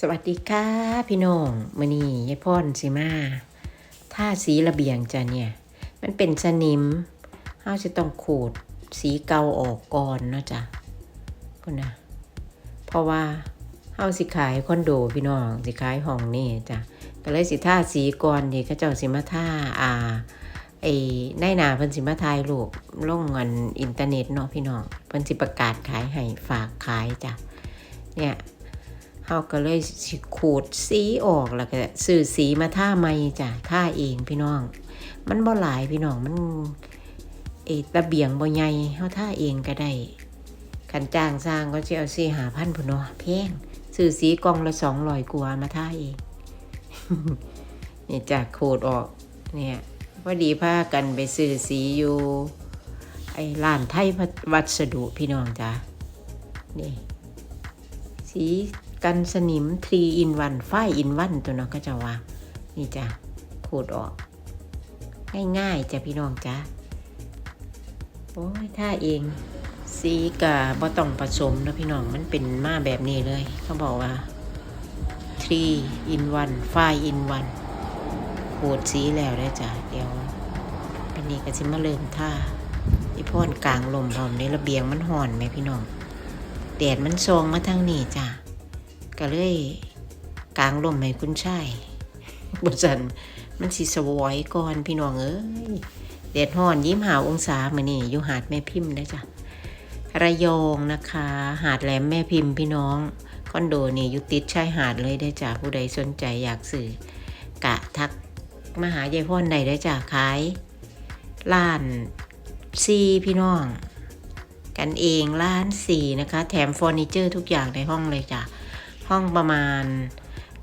สวัสดีค่ะพี่น้องมื่อนี้ยายพรสิมาท่าสีระเบียงจ้ะเนี่ย มันเป็นสนิมเฮาจะต้องขูดสีเก่าออกก่อนเนาะจ้ะพุ่นนะเพราะว่าเฮาสิขายคอนโดพี่น้องสิขายห้องนี่จ้ะก็เลยสิท่าสีก่อนดีก็เจ้าสิมาท่าอ่าไอ้ในหนาเพิ่นสิมาถ่ายรูปลงเงินอินเทอร์เน็ตเนาะพี่น้องเพิ่นสิประกาศขายให้ฝากขายจ้ะเนี่ย เฮาก็เลยสิขูดสีออกแล้วก็ซื้อสีมาท่าใหม่จ้ะท่าเองพี่น้อง มันบ่หลายพี่น้องมันเอตะเบียงบ่ใหญ่เฮาท่าเองก็ได้คันจ้างสร้างก็สิเอาสีหาพันพุ่นเนาะแพงซื้อสีกองละสองร้อยกว่ามาท่าเองนี่จ้ะขูดออกเนี่ยพอดีพากันไปซื้อสีอยู่ไอ้ร้านไทยวัสดุพี่น้องจ้ะนี่ สี กันสนิม3 in 1 5 in 1ตัวเนาะก็จะว่า นี่จ้ะขูดออก ง่ายๆจ้ะพี่น้องจ้ะโอ้ยถ้าเอง สีกะบ่ต้องผสมนะพี่น้องมันเป็นมาแบบนี้เลย เขาบอกว่า3 in 1 5 in 1ขูดสีแล้วได้จ้ะเดี๋ยวอันนี้ก็สิมาเริ่มท่าอีพ่นกลางลมพร้อมในระเบียงมันห่อนไหมพี่น้องแดดมันซองมาทางนี้จ้ะ ก็เลยกลางลมให้คุณชายบนสันมันสิสวอยก่อนพี่น้องเอ้ยแดดห่อนยิ้มหาองศามานี่อยู่หาดแม่พิมพ์นะจ้ะระยองนะคะ หาดแหลมแม่พิมพ์พี่น้องคอนโดนี่อยู่ติดชายหาดเลยได้จ้ะผู้ใดสนใจอยากสื่อกะทักมาหายายพ่อนใดได้จ้ะขายล้านซีพี่น้อง กันเองล้านสี่นะคะ แถมเฟอร์นิเจอร์ทุกอย่างในห้องเลยจ้ะ ห้องประมาณ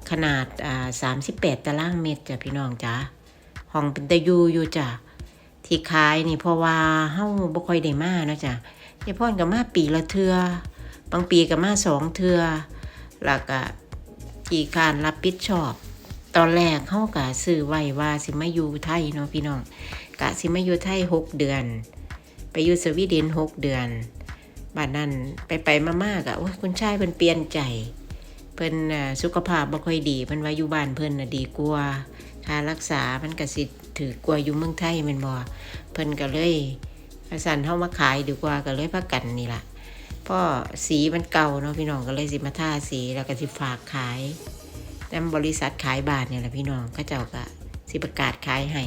ขนาดอ่าสามสิบแปดตารางเมตรจ้ะพี่น้องจ้ะห้องเป็นตะยูอยู่จ้ะที่ขายนี่เพราะว่าเฮาบ่ค่อยได้มาเนาะจ้ะยายพ่อนกับมาปีละเทือบางปีกับมาสองเทือแล้วก็กี่การรับผิดชอบ ตอนแรกเฮากะซื้อไว้ว่าสิมาอยู่ไทยเนาะพี่น้องกะสิมาอยู่ไทยหกเดือน ไปอยู่สวีเดนหกเดือนบ้านนั้นไปไปมามากอะว่าคุณชายเพิ่นเปลี่ยนใจ พิ่นสุขภาพบ่ค่อยดีเพิ่นว่าอยู่บ้านเพิ่นน่ะดีกว่าค่ารักษามันก็สิถือกว่าอยู่เมืองไทยแม่นบ่เพิ่นก็เลยประสานเฮามาขายดีกว่าก็เลยพากันนี่ล่ะพราะสีมันเก่าเนาะพี่น้องก็เลยสิมาทาสีแล้วก็สิฝากขายนำบริษัทขายบ้านเนี่ยแหละพี่น้องเขาเจ้าก็สิประกาศขายให้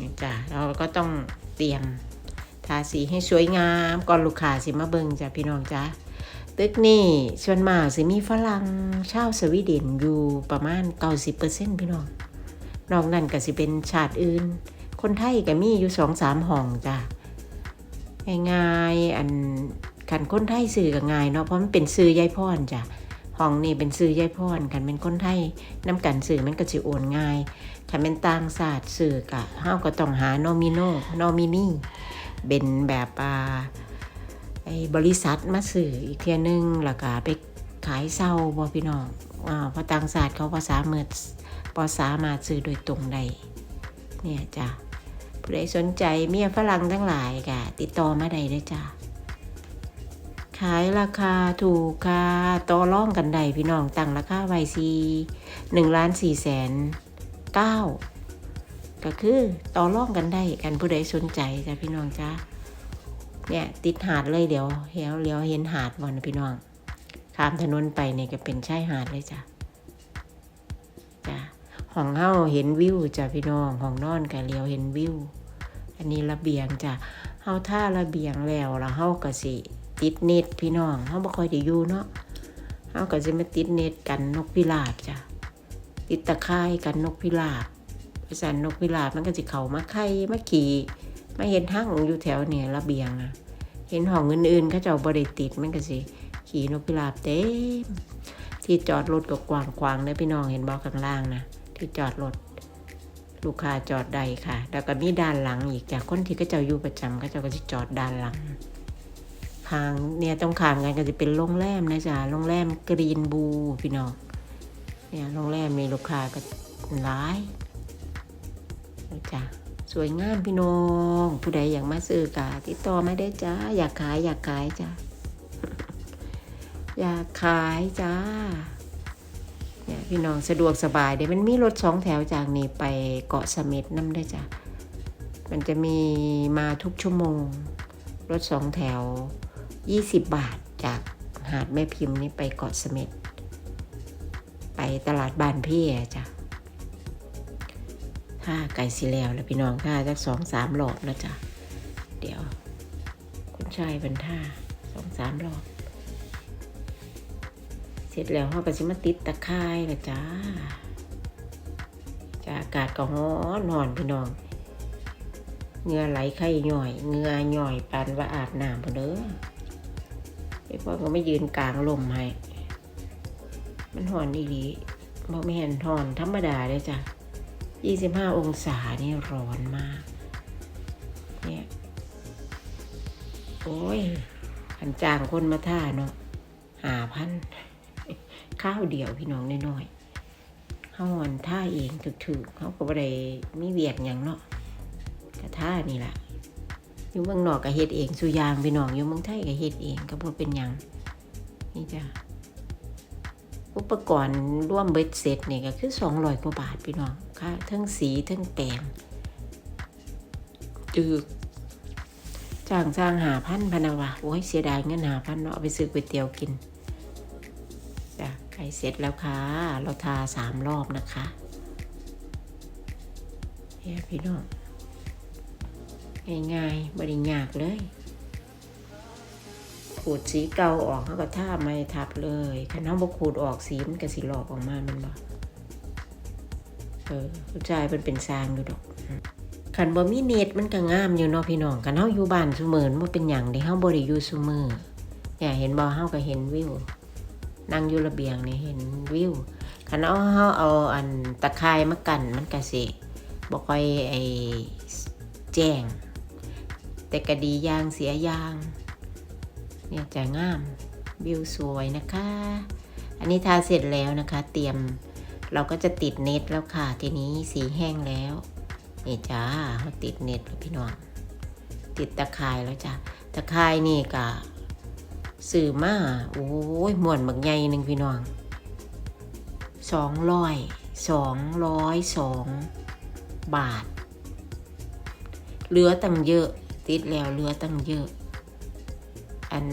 นี่จ้ะเราก็ต้องเตรียมทาสีให้สวยงามก่อนลูกค้าสิมาเบิงจ้ะพี่น้องจ้ะ ตึกนี่ส่วนมากสิมีฝรั่งชาวสวีเดนอยู่ประมาณ 90%พี่น้องนอกนั้นก็สิเป็นชาติอื่น คนไทยก็มีอยู่สองสามห้องจ้ะง่ายๆอันขันคนไทยสื่อก็ง่ายเนาะเพราะมันเป็นสื่อยายพรจ้ะห้องนี่เป็นสื่อยายพรกันเป็นคนไทยน้ำกันสื่อมันก็สิโอนง่ายขันเป็นต่างศาสตร์สื่อกะเฮาก็ต้องหาโนมิโนโนมินีเป็นแบบอ่า ไอ้บริษัทมาสื่ออีกเทียนึงแล้วก็ไปขายเศร้าบอพี่น้องอ่าพราะต่างศาสตร์เขาภาษาเมือภาษามาสื่อโดยตรงใดเนี่ยจ้ะผู้ใดสนใจเมียฝรั่งทั้งหลายก็ติดต่อมาได้เลยจ้ะขายราคาถูกค่ะต่อร่องกันใดพี่น้องตั้งราคาไว้ซีหนึ่งล้านสี่แสนเก้าก็คือต่อรองกันได้กันผู้ใดสนใจจ้ะพี่น้องจ้า เนี่ยติดหาดเลยเดี๋ยวเดี๋ยวเลี้ยวเห็นหาดวันพี่น้องข้ามถนนไปเนี่ยก็เป็นชายหาดเลยจ้ะจ้ะห้องเฮาเห็นวิวจ้ะพี่น้องห้องนอนก็เลี้ยวเห็นวิว อันนี้ระเบียงจ้ะเฮาท่าระเบียงแล้วแล้วเฮาก็สิติดเน็ตพี่น้องเฮาบ่ค่อยได้อยู่เนาะเฮาก็สิมาติดเน็ตกันนกพิราบจ้ะติดตะไคร่กันนกพิราบเพราะฉะนั้นนกพิราบมันก็จะเข้ามาไข่มาขี่ มาเห็นห้างอยู่แถวเนี่ยระเบียงนะเห็นห้องอื่นๆเขาเจ้าบริติดมันก็สิ ขี่นกพิราบเต็มที่จอดรถก็กว้างๆนะพี่น้องเห็นบอกข้างล่างนะที่จอดรถลูกค้าจอดใดค่ะ แล้วก็มีด้านหลังอีกจากคนที่เขาเจ้าอยู่ประจำเขาเจ้าก็จะจอดด้านหลังทางเนี่ยต้องขามกันก็จะเป็นโรงแรมนะจ๊ะโรงแรมกรีนบูพี่น้องเนี่ยโรงแรมมีลูกค้าก็หลายจ้ะ สวยงามพี่น้อง ผู้ใดอยากมาซื้อกะติดต่อมาได้จ้า อยากขายอยากขายจ้าอยากขายจ้าเนี่ยพี่น้องสะดวกสบายเดี๋ยวมันมีรถสองแถวจากนี้ไปเกาะเสม็ดน้ำได้จ้ะมันจะมีมาทุกชั่วโมง รถสองแถว 20 บาทจากหาดแม่พิมพ์นี่ไปเกาะเสม็ดไปตลาดบานพี่จ้ะ ถ้าไก่สีแล้วแล้วพี่น้องถ้าจักสองสามรอบนะจ๊ะเดี๋ยว คุณชายเป็นท่าสองสามรอบเสร็จแล้วเขาก็สิมาติดตะไคร้ละจ้าจ้าอากาศก็ร้อนนอนพี่น้องเหงื่อไหลไข้ย่อยเหงื่อย่อยปานว่าอาบน้ำพอเด้อไอ้พ่อก็ไม่ยืนกลางลมให้มันหอนอีหลีบอกไม่เห็นหอนธรรมดาเลยจ้ะ ยี่สิบห้าองศานี่ร้อนมาก เนี่ย โอ้ยขันจางคนมาท่าเนาะหาพัน ข้าวเดียวพี่น้องน้อยๆเฮาหอนท่าเองถึกๆเขาก็บ่ได้มีเวียกหยังเนาะกะท่านี่แหละอยู่เมืองนอกก็เฮ็ดเองสุยางพี่น้องอยู่เมืองไทยก็เฮ็ดเองก็บ่เป็นหยังนี่จ้ะ อุปกรณ์ร่วมเบ็ดเสร็จนี่ก็คือ 200กว่าบาทพี่น้องค่าทั้งสีทั้งแปลงจึกจ้างจ้างหาพันพนาวะโอ้ยเสียดายเงินหาพันเนาะไปซื้อก๋วยเตี๋ยวกินจ้ะไก่เสร็จแล้วค่ะ เราทาสามรอบนะคะเนี่ยพี่น้องง่ายๆบริยากเลย ขูดสีเก่าออกเขาก็ท่าไม่ทับเลยคันเขาบกขูดออกสีมันก็สีหลอกออกมามันบอกเออผู้ชายมันเป็นซางอยู่ดอกคันบ่มีเน็ตมันก็งามอยู่เนาะพี่น้องคันเฮาอยู่บ้านซุมื้อมันเป็นหยังเด้เฮาบ่ได้อยู่ซุมื้อเนี่ยเห็นบ่เฮาก็เห็นวิวนั่งอยู่ระเบียงนี่เห็นวิวคันเอาเฮาเอาอันตะไคร้มากันมันก็สิบ่ค่อยไอแจ้ง แต่ก็ดีอย่างเสียอย่าง เนี่ยจะงามวิวสวยนะคะ อันนี้ทาเสร็จแล้วนะคะ เตรียมเราก็จะติดเน็ตแล้วค่ะ ทีนี้สีแห้งแล้วนี่จ้าเราติดเน็ตแล้วพี่น้องติดตะข่ายแล้วจ้ะตะข่ายนี่กะสื่อมาโอ้ยมวนบักใหญ่หนึ่งพี่น้องสองร้อยสองร้อยสองบาท เหลือตั้งเยอะ ติดแล้วเหลือตั้งเยอะ อัน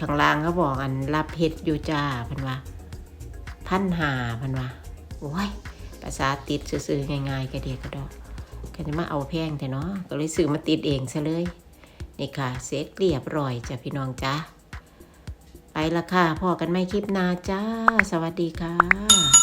ข้างล่างเขาบอกอันรับเฮ็ดอยู่จ้าพันว่าพันหาพันว่าโอ้ยภาษาติดซื้อๆง่ายๆกระเดียกระดอกก็จะมาเอาแพงแต่เนาะก็เลยซื้อมาติดเองซะเลยนี่ค่ะเสร็จเรียบร้อยจ้ะพี่น้องจ้าไปละค่ะพอกันไม่คลิปหนาจ้า สวัสดีค่ะ